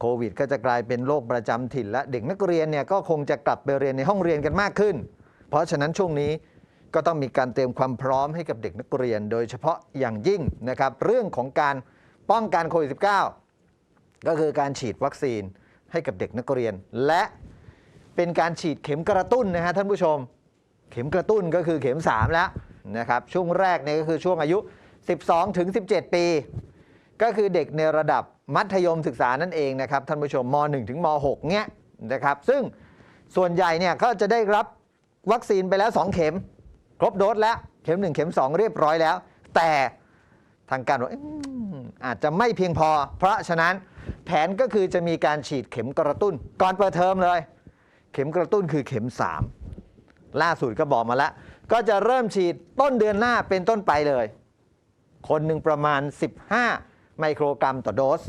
โควิดก็จะกลายเป็นโรคประจำถิ่นและเด็กนักเรียนเนี่ยก็คงจะกลับไปเรียนในห้องเรียนกันมากขึ้น เพราะฉะนั้นช่วงนี้ก็ต้องมีการเตรียมความพร้อมให้กับเด็กนักเรียน โดยเฉพาะอย่างยิ่งนะครับเรื่องของการป้องกันโควิด -19 ก็คือการฉีดวัคซีนให้กับเด็กนักเรียน และเป็นการฉีดเข็มกระตุ้นนะฮะท่านผู้ชม เข็มกระตุ้นก็คือเข็ม 3 แล้วนะครับช่วงแรกเนี่ยก็คือช่วงอายุ 12 ถึง 17 ปี ก็คือเด็กในระดับ มัธยมศึกษานั่นเองนะครับท่านผู้ชมม .1 ถึงม .6 เนี้ยนะครับซึ่งส่วนใหญ่เนี่ยก็จะได้รับวัคซีนไปแล้ว 2 เข็ม ครบโดสแล้วเข็ม 1 เข็ม 2 เรียบร้อยแล้ว แต่ทางการบอกอืมอาจจะไม่เพียงพอ เพราะฉะนั้นแผนก็คือจะมีการฉีดเข็มกระตุ้น ก่อนเปิดเทอมเลย เข็มกระตุ้นคือเข็ม 3 ล่าสุดก็บอกมาแล้ว ก็จะเริ่มฉีดต้นเดือนหน้าเป็นต้นไปเลย คนหนึ่งประมาณ 15 ไมโครกรัมต่อโดส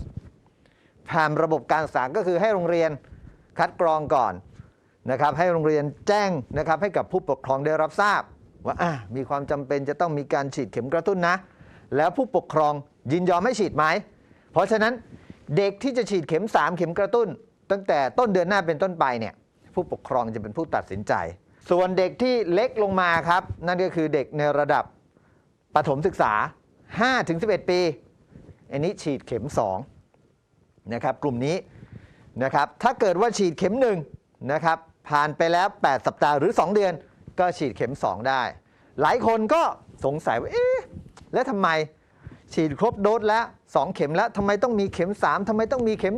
ผ่านระบบการศึกษาก็คือให้โรงเรียนคัดกรองก่อนนะครับ ให้โรงเรียนแจ้งนะครับให้กับผู้ปกครองได้รับทราบ ว่ามีความจำเป็นจะต้องมีการฉีดเข็มกระตุ้นนะ แล้วผู้ปกครองยินยอมให้ฉีดไหม เพราะฉะนั้นเด็กที่จะฉีดเข็ม 3 เข็มกระตุ้น ตั้งแต่ต้นเดือนหน้าเป็นต้นไปเนี่ยผู้ปกครองจะเป็นผู้ตัดสินใจ ส่วนเด็กที่เล็กลงมาครับ นั่นก็คือเด็กในระดับประถมศึกษา 5-11 ปี อันนี้ฉีดเข็ม2นะครับกลุ่มนี้นะครับถ้าเกิดว่าฉีดเข็ม1นะครับผ่านไปแล้ว 8 สัปดาห์หรือ 2 เดือน ก็ฉีดเข็ม 2 ได้ หลายคนก็สงสัยว่าเอ๊ะแล้วทำไมฉีดครบโดสแล้ว 2 เข็มแล้วทำไมต้องมีเข็ม 3ทำไมต้องมีเข็ม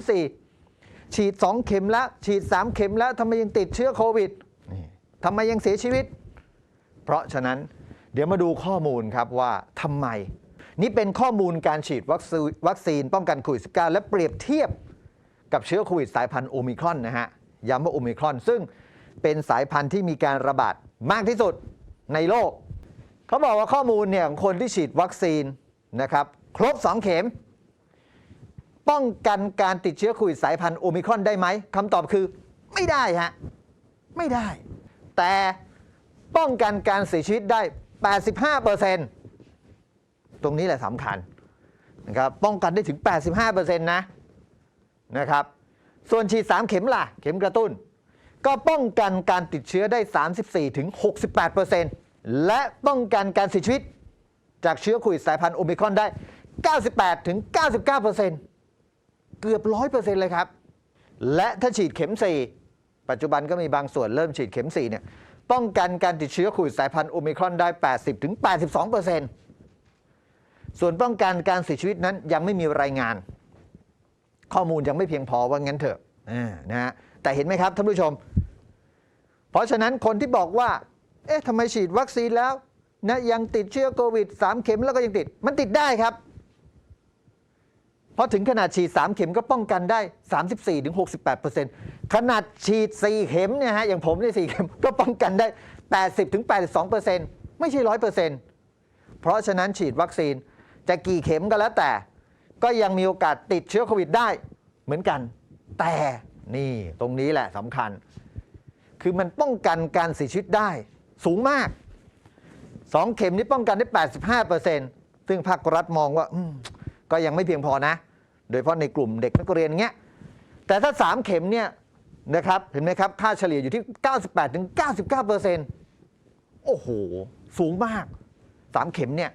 4 ฉีด 2 เข็มแล้ว ฉีด 3 เข็มแล้วทำไมยังติดเชื้อโควิดทำไมยังเสียชีวิต เพราะฉะนั้นเดี๋ยวมาดูข้อมูลครับว่าทำไม นี่เป็นข้อมูลการฉีดวัคซีนวัคซีนป้องกันโควิด -19 และเปรียบเทียบกับเชื้อโควิดสายพันธุ์โอมิครอนนะฮะ ย้ำว่าโอมิครอน ซึ่งเป็นสายพันธุ์ที่มีการระบาดมากที่สุดในโลก เขาบอกว่าข้อมูลเนี่ยของคนที่ฉีดวัคซีนนะครับ ครบ 2 เข็ม ป้องกันการติดเชื้อโควิดสายพันธุ์โอมิครอนได้ไหมคำตอบคือไม่ได้ฮะ ไม่ได้ แต่ป้องกันการเสียชีวิตได้ 85%ต ตรงนี้แหละสำคัญนะครับป้องกันได้ถึง 85%นะนะครับส่วนฉีด 3 เข็มล่ะ เข็มกระตุ้น ก็ป้องกันการติดเชื้อได้ 34ถึง68%และป้องกันการเสียชีวิต จากเชื้อโควิดสายพันธุ์โอมิครอนได้ 98ถึง99%เกือบ 100%เลยครับ และถ้าฉีดเข็ม 4 ปัจจุบันก็มีบางส่วนเริ่มฉีดเข็ม 4 เนี่ย ป้องกันการติดเชื้อโควิดสายพันธุ์โอมิครอนได้ 80ถึง82% ส่วนป้องกันการเสียชีวิตนั้นยังไม่มีรายงาน ข้อมูลยังไม่เพียงพอว่างั้นเถอะนะฮะแต่เห็นไหมครับท่านผู้ชม เพราะฉะนั้นคนที่บอกว่า เอ๊ะทำไมฉีดวัคซีนแล้วนะยังติดเชื้อโควิด 3 เข็มแล้วก็ยังติด มันติดได้ครับ เพราะถึงขนาดฉีด 3 เข็มก็ป้องกันได้ 34-68%ขนาดฉีด 4 เข็มเนี่ยฮะอย่างผมเนี่ย4เข็มก็ป้องกันได้ 80-82%ไม่ใช่ 100%เพราะฉะนั้นฉีดวัคซีน จะกี่เข็มก็แล้วแต่ ก็ยังมีโอกาสติดเชื้อโควิดได้เหมือนกัน แต่นี่ตรงนี้แหละสำคัญ คือมันป้องกันการเสียชีวิตได้สูงมาก 2 เข็มนี้ป้องกันได้ 85%ซึ่งภาครัฐมองว่าก็ยังไม่เพียงพอนะ โดยเฉพาะในกลุ่มเด็กนักเรียนเงี้ย แต่ถ้า 3 เข็มเนี่ยนะครับเห็นไหมครับค่าเฉลี่ยอยู่ที่ 98-99%โอ้โห สูงมาก 3 เข็มเนี่ย